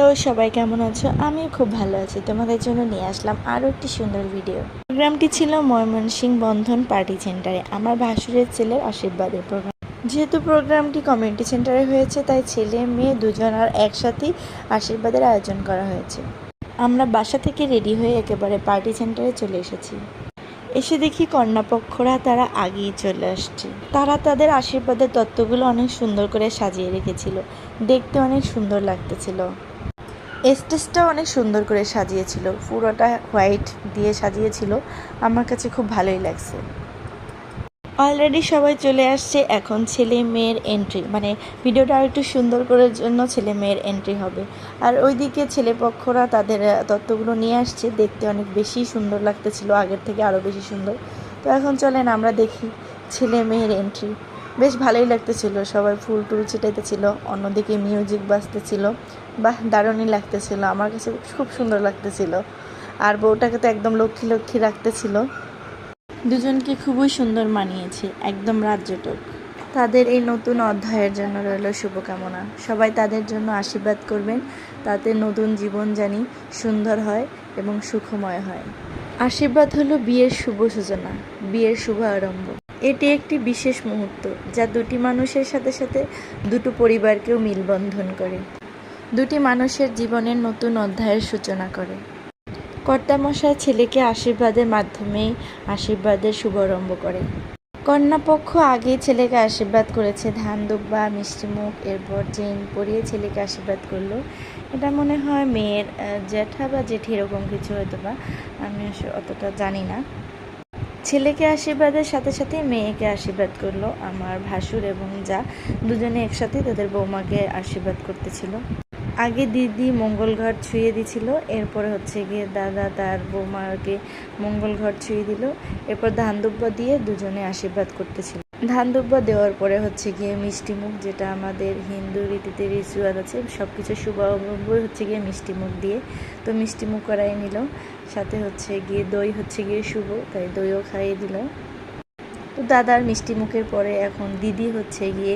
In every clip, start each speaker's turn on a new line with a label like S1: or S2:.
S1: Hello, সবাই কেমন আছো? আমি খুব ভালো আছি। তোমাদের জন্য নিয়ে আসলাম আরও একটি সুন্দর ভিডিও প্রোগ্রামটি ছিল ময়মনসিংহ বন্ধন পার্টি সেন্টারে। আমার ভাসুরের ছেলের আশীর্বাদের প্রোগ্রাম। যেহেতু প্রোগ্রামটি কমিউনিটি সেন্টারে হয়েছে, তাই ছেলে, মেয়ে দুজন আর একসাথেই আশীর্বাদের আয়োজন করা হয়েছে। আমরা বাসা থেকে রেডি হয়ে একেবারে পার্টি সেন্টারে চলে এসেছি। এসে দেখি কন্যাপক্ষরা তারা আগেই চলে আসছে। তারা তাদের আশীর্বাদের তত্ত্বগুলো অনেক সুন্দর করে সাজিয়ে রেখেছিল। দেখতে অনেক সুন্দর লাগতেছিল। স্টেজটা অনেক সুন্দর করে সাজিয়েছিল। পুরোটা হোয়াইট দিয়ে সাজিয়েছিল। আমার কাছে খুব ভালোই লাগছে। অলরেডি সবাই চলে আসছে। এখন ছেলে মেয়ের এন্ট্রি মানে ভিডিওটা একটু সুন্দর করার জন্য ছেলে মেয়ের এন্ট্রি হবে। আর ওইদিকে ছেলেপক্ষরা তাদের তত্ত্বগুলো নিয়ে আসছে। দেখতে অনেক বেশি সুন্দর লাগতেছিল, আগের থেকে আরও বেশি সুন্দর। তো এখন চলেন আমরা দেখি ছেলে মেয়ের এন্ট্রি বেশ ভালোই লাগতেছিল। সবাই ফুল টুল ছিটাইতেছিল অন্যদিকে মিউজিক বাজতেছিল। বাহ দারুণই লাগতেছিল। আমার কাছে খুব সুন্দর লাগতেছিল। আর বউটাকে তো একদম লক্ষ্মী লক্ষ্মী রাখতেছিল। দুজনকে খুবই সুন্দর মানিয়েছে একদম রাজ্যটক। তাদের এই নতুন অধ্যায়ের জন্য রইল শুভকামনা। সবাই তাদের জন্য আশীর্বাদ করবেন। তাতে নতুন জীবন জানি সুন্দর হয় এবং সুখময় হয়। আশীর্বাদ হলো বিয়ের শুভ সূচনা, বিয়ের শুভ আরম্ভ। এটি একটি বিশেষ মুহূর্ত, যা দুটি মানুষের সাথে সাথে দুটো পরিবারকেও মিলবন্ধন করে। দুটি মানুষের জীবনের নতুন অধ্যায়ের সূচনা করে। কর্তামশায় ছেলেকে আশীর্বাদের মাধ্যমেই আশীর্বাদের শুভারম্ভ করে। কন্যাপক্ষ আগেই ছেলেকে আশীর্বাদ করেছে। ধান, দুব্বা মিষ্টিমুখ এরপর চেন পরিয়ে ছেলেকে আশীর্বাদ করল। এটা মনে হয় মেয়ের জ্যাঠা বা জেঠি এরকম কিছু হয়তো বা, আমি অতটা জানি না। ছেলেকে আশীর্বাদের সাথে সাথে মেয়েকে আশীর্বাদ করল। আমার ভাসুর এবং যা দুজনে একসাথে তাদের বৌমাকে আশীর্বাদ করতেছিল। আগে দিদি মঙ্গল ঘর ছুঁয়ে দিছিল, এরপরে হচ্ছে গিয়ে দাদা তার বৌমাকে মঙ্গল ঘর ছুঁয়ে দিল, এরপর ধান দুব্বা দিয়ে দুজনে আশীর্বাদ করতেছিল। ধান দুব্বা দেওয়ার পরে হচ্ছে গিয়ে মিষ্টি মুখ, যেটা আমাদের হিন্দু রীতিতে রিচুয়াল আছে সব কিছু শুভারম্ভই হচ্ছে গিয়ে মিষ্টি মুখ দিয়ে। তো মিষ্টি মুখ করাই নিল, সাথে হচ্ছে গিয়ে দই হচ্ছে গিয়ে শুভ, তাই দইও খাইয়ে দিল। তো দাদার মিষ্টি মুখের পরে এখন দিদি হচ্ছে গিয়ে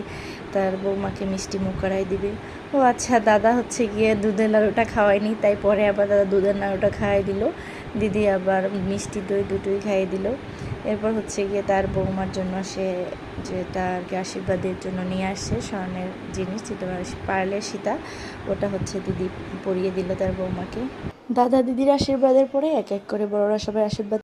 S1: তার বৌমাকে মিষ্টি মুখ করাই দিবে। ও আচ্ছা দাদা হচ্ছে গিয়ে দুধের লাড়ুটা খাওয়ায়নি, তাই পরে আবার দাদা দুধের লাড়ুটা খাওয়াই দিল। দিদি আবার মিষ্টি দই দুটোই খাইয়ে দিল। এরপর হচ্ছে গিয়ে তার বৌমার জন্য সে যেটা আর কি আশীর্বাদের জন্য নিয়ে আসছে স্বর্ণের জিনিস, যেটা পারলে সীতা, ওটা হচ্ছে দিদি পরিয়ে দিল তার বৌমাকে। দাদা দিদির আশীর্বাদের পরে এক এক করে বড়রা সবাই আশীর্বাদ